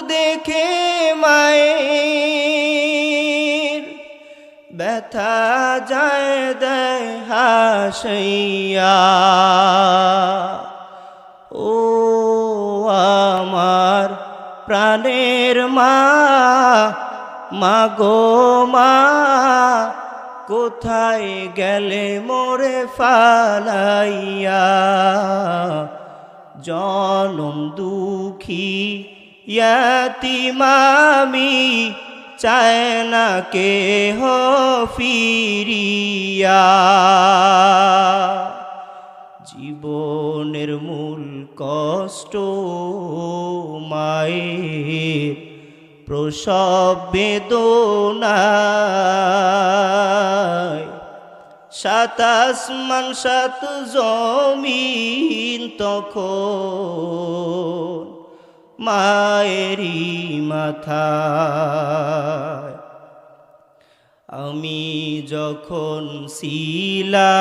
দেখে মায়ের ব্যথা যায় দেয় হাসইয়া ও আমার প্রাণের মা মা গো মা, কোথায় গেলে মোরে ফালাইয়া? জনম দুঃখী ইয়াতিমামি চায় না কে হো জীবনের মূল কষ্ট মায়ের প্রসব বেদনায়। সাত আসমান, সাত জমিন তখন মায়েরই মাথায়। আমি যখন ছিলাম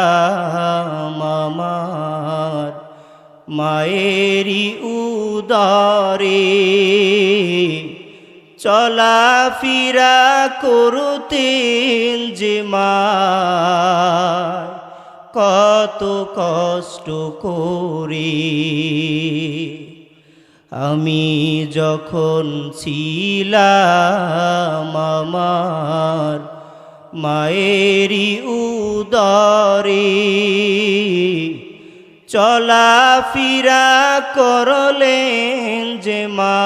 আমার মায়েরই উদারে, চলাফেরা করতেন যে মা, কত কষ্ট করে। আমি যখন ছিলাম আমার মায়েরই উদরে চলাফেরা করলেন যে মা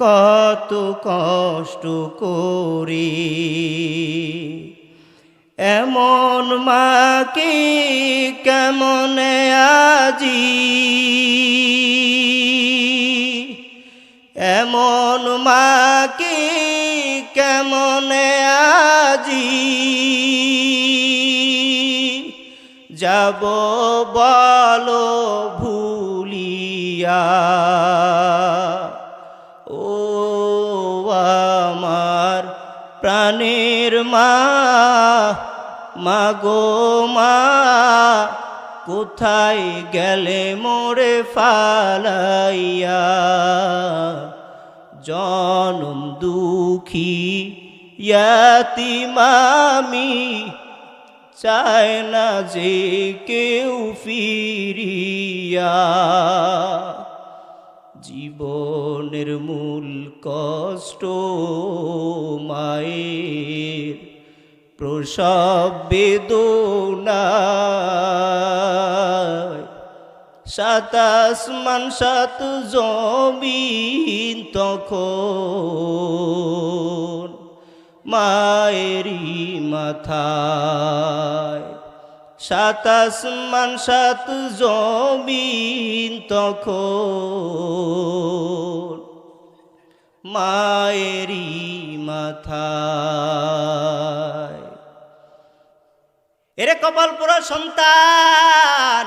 কত কষ্ট করে এমন মাকে কেমন আজি? এমন মাকে কেমন আজি? যাব বলো ভুলিয়া প্রাণের মা মা গো মা, কোথায় গেলে মোরে ফালাইয়া? জনম দুঃখী ইয়াতিমামি চায় না যে কেউ ফিরিয়া। জীবনের মূল কষ্ট মায়ের প্রসব বেদনায়। সাত আসমান সাত জমিন তখন মায়েরই মাথায়। সাত আসমান সাত জমিন তখ মায়েরি মাথা এরে কপাল পোড়া সন্তান